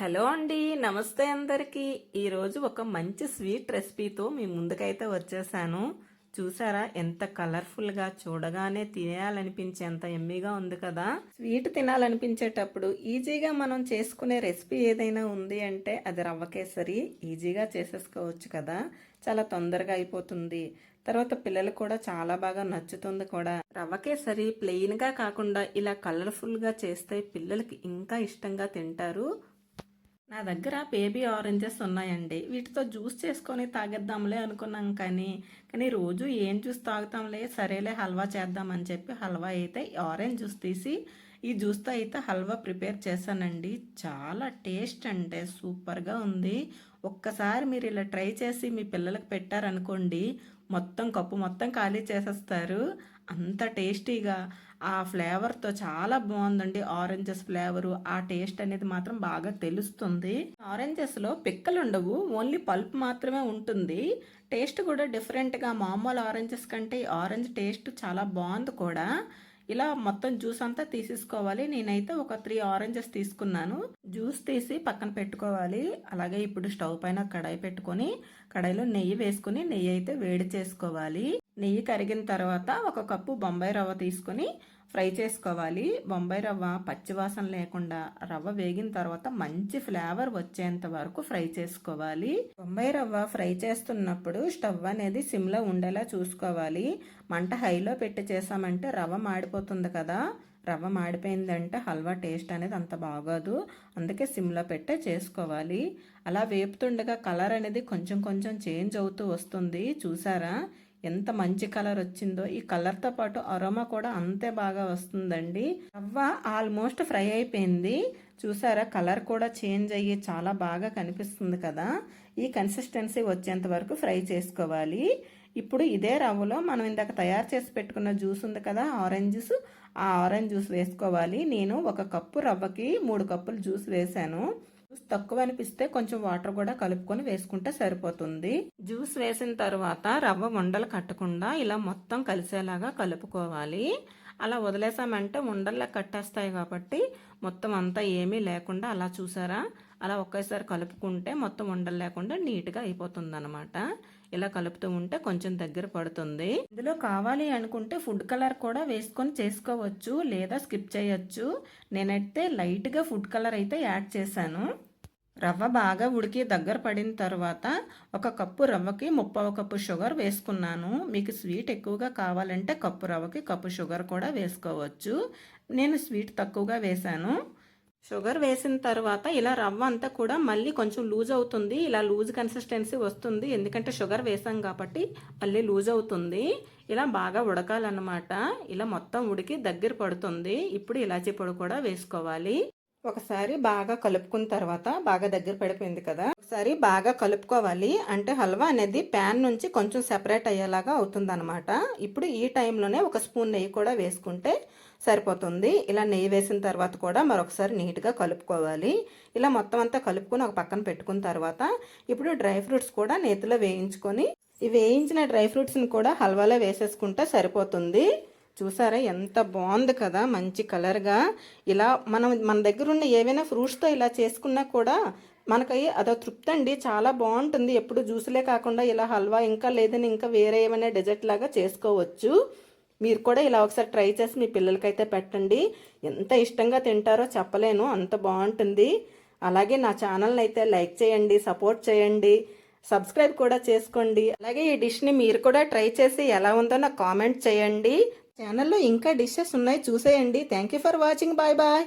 Hello అండి నమస్తే అందరికీ. ఈరోజు ఒక మంచి స్వీట్ రెసిపీతో మీ ముందుకైతే వచ్చేసాను. చూసారా ఎంత కలర్ఫుల్గా చూడగానే తినేయాలనిపించేంత ఎమ్మీగా ఉంది కదా. స్వీట్ తినాలనిపించేటప్పుడు ఈజీగా మనం చేసుకునే రెసిపీ ఏదైనా ఉంది అంటే అది రవ్వ కేసరి. ఈజీగా చేసేసుకోవచ్చు కదా. చాలా తొందరగా అయిపోతుంది. తర్వాత పిల్లలు కూడా చాలా బాగా నచ్చుతుంది కూడా. రవ్వ కేసరి ప్లెయిన్గా కాకుండా ఇలా కలర్ఫుల్గా చేస్తే పిల్లలకి ఇంకా ఇష్టంగా తింటారు. నా దగ్గర బేబీ ఆరెంజెస్ ఉన్నాయండి. వీటితో జ్యూస్ చేసుకొని తాగేద్దాంలే అనుకున్నాం కానీ కానీ రోజు ఏం జ్యూస్ తాగుతాంలే సరేలే హల్వా చేద్దామని చెప్పి హల్వా అయితే ఆరెంజ్ జ్యూస్ తీసి ఈ జ్యూస్తో అయితే హల్వా ప్రిపేర్ చేశానండి. చాలా టేస్ట్ అంటే సూపర్గా ఉంది. ఒక్కసారి మీరు ఇలా ట్రై చేసి మీ పిల్లలకు పెట్టారనుకోండి మొత్తం కప్పు మొత్తం ఖాళీ చేసేస్తారు. అంత టేస్టీగా. ఆ ఫ్లేవర్తో చాలా బాగుందండి ఆరెంజెస్ ఫ్లేవరు. ఆ టేస్ట్ అనేది మాత్రం బాగా తెలుస్తుంది. ఆరెంజెస్లో పిక్కలు ఉండవు ఓన్లీ పల్ప్ మాత్రమే ఉంటుంది. టేస్ట్ కూడా డిఫరెంట్గా. మామూలు ఆరెంజెస్ కంటే ఆరెంజ్ టేస్ట్ చాలా బాగుంది కూడా. ఇలా మొత్తం జ్యూస్ అంతా తీసేసుకోవాలి. నేనైతే ఒక త్రీ ఆరెంజెస్ తీసుకున్నాను. జ్యూస్ తీసి పక్కన పెట్టుకోవాలి. అలాగే ఇప్పుడు స్టవ్ పైన కడాయి పెట్టుకొని కడాయిలో నెయ్యి వేసుకుని నెయ్యి అయితే వేడి చేసుకోవాలి. నెయ్యి కరిగిన తర్వాత ఒక కప్పు బొంబాయి రవ్వ తీసుకొని ఫ్రై చేసుకోవాలి. బొంబాయి రవ్వ పచ్చివాసన లేకుండా రవ్వ వేగిన తర్వాత మంచి ఫ్లేవర్ వచ్చేంత వరకు ఫ్రై చేసుకోవాలి. బొంబాయి రవ్వ ఫ్రై చేస్తున్నప్పుడు స్టవ్ అనేది సిమ్లో ఉండేలా చూసుకోవాలి. మంట హైలో పెట్టి చేసామంటే రవ్వ మాడిపోతుంది కదా. రవ్వ మాడిపోయిందంటే హల్వా టేస్ట్ అనేది అంత బాగోదు. అందుకే సిమ్లో పెట్టే చేసుకోవాలి. అలా వేపుతుండగా కలర్ అనేది కొంచెం కొంచెం చేంజ్ అవుతూ వస్తుంది. చూసారా? ఎంత మంచి కలర్ వచ్చిందో. ఈ కలర్తో పాటు అరోమా కూడా అంతే బాగా వస్తుందండి. రవ్వ ఆల్మోస్ట్ ఫ్రై అయిపోయింది. చూసారా కలర్ కూడా చేంజ్ అయ్యి చాలా బాగా కనిపిస్తుంది కదా. ఈ కన్సిస్టెన్సీ వచ్చేంత వరకు ఫ్రై చేసుకోవాలి. ఇప్పుడు ఇదే రవ్వలో మనం ఇందాక తయారు చేసి పెట్టుకున్న జ్యూస్ ఉంది కదా ఆరెంజ్ జ్యూస్. ఆ ఆరెంజ్ జ్యూస్ వేసుకోవాలి. నేను ఒక కప్పు రవ్వకి మూడు కప్పులు జ్యూస్ వేసాను తక్కువ అనిపిస్తే కొంచెం వాటర్ కూడా కలుపుకొని వేసుకుంటే సరిపోతుంది. జ్యూస్ వేసిన తర్వాత రవ్వ ఉండలు కట్టకుండా ఇలా మొత్తం కలిసేలాగా కలుపుకోవాలి. అలా వదిలేసామంటే ఉండల్లా కట్టేస్తాయి కాబట్టి మొత్తం అంతా ఏమీ లేకుండా అలా చూసారా? అలా ఒకేసారి కలుపుకుంటే మొత్తం ఉండలు లేకుండా నీట్గా అయిపోతుంది అనమాట ఇలా కలుపుతూ ఉంటే కొంచెం దగ్గర పడుతుంది. ఇందులో కావాలి అనుకుంటే ఫుడ్ కలర్ కూడా వేసుకొని చేసుకోవచ్చు లేదా స్కిప్ చేయొచ్చు. నేనైతే లైట్గా ఫుడ్ కలర్ అయితే యాడ్ చేశాను. రవ్వ బాగా ఉడికి దగ్గర పడిన తర్వాత ఒక కప్పు రవ్వకి ముప్పవ కప్పు షుగర్ వేసుకున్నాను. మీకు స్వీట్ ఎక్కువగా కావాలంటే కప్పు రవ్వకి కప్పు షుగర్ కూడా వేసుకోవచ్చు. నేను స్వీట్ తక్కువగా వేశాను. షుగర్ వేసిన తర్వాత ఇలా రవ్వ అంతా కూడా మళ్ళీ కొంచెం లూజ్ అవుతుంది. ఇలా లూజ్ కన్సిస్టెన్సీ వస్తుంది. ఎందుకంటే షుగర్ వేసాం కాబట్టి మళ్ళీ లూజ్ అవుతుంది. ఇలా బాగా ఉడకాలన్నమాట. ఇలా మొత్తం ఉడికి దగ్గర పడుతుంది. ఇప్పుడు ఇలాచీ పొడి కూడా వేసుకోవాలి. ఒకసారి బాగా కలుపుకున్న తర్వాత బాగా దగ్గర పడిపోయింది కదా. ఒకసారి బాగా కలుపుకోవాలి. అంటే హల్వా అనేది ప్యాన్ నుంచి కొంచెం సెపరేట్ అయ్యేలాగా అవుతుంది అనమాట ఇప్పుడు ఈ టైంలోనే ఒక స్పూన్ నెయ్యి కూడా వేసుకుంటే సరిపోతుంది. ఇలా నెయ్యి వేసిన తర్వాత కూడా మరొకసారి నీట్గా కలుపుకోవాలి. ఇలా మొత్తం అంతా కలుపుకొని ఒక పక్కన పెట్టుకున్న తర్వాత ఇప్పుడు డ్రై ఫ్రూట్స్ కూడా నేతిలో వేయించుకొని ఈ వేయించిన డ్రై ఫ్రూట్స్ని కూడా హల్వాలో వేసేసుకుంటే సరిపోతుంది. చూసారా? ఎంత బాగుంది కదా? మంచి కలర్గా ఇలా మనం మన దగ్గర ఉన్న ఏవైనా ఫ్రూట్స్తో ఇలా చేసుకున్నా కూడా మనకి అదో తృప్తి అండి. చాలా బాగుంటుంది. ఎప్పుడు జ్యూసులే కాకుండా ఇలా హల్వా ఇంకా లేదని ఇంకా వేరే ఏమైనా డెజర్ట్ లాగా చేసుకోవచ్చు. మీరు కూడా ఇలా ఒకసారి ట్రై చేసి మీ పిల్లలకైతే పెట్టండి. ఎంత ఇష్టంగా తింటారో చెప్పలేను. అంత బాగుంటుంది. అలాగే నా ఛానల్ని అయితే లైక్ చేయండి సపోర్ట్ చేయండి. సబ్స్క్రైబ్ కూడా చేసుకోండి. అలాగే ఈ డిష్ని మీరు కూడా ట్రై చేసి ఎలా ఉందో నాకు కామెంట్ చేయండి. ఛానల్లో ఇంకా డిషెస్ ఉన్నాయి. చూసేయండి. Thank you for watching. Bye bye.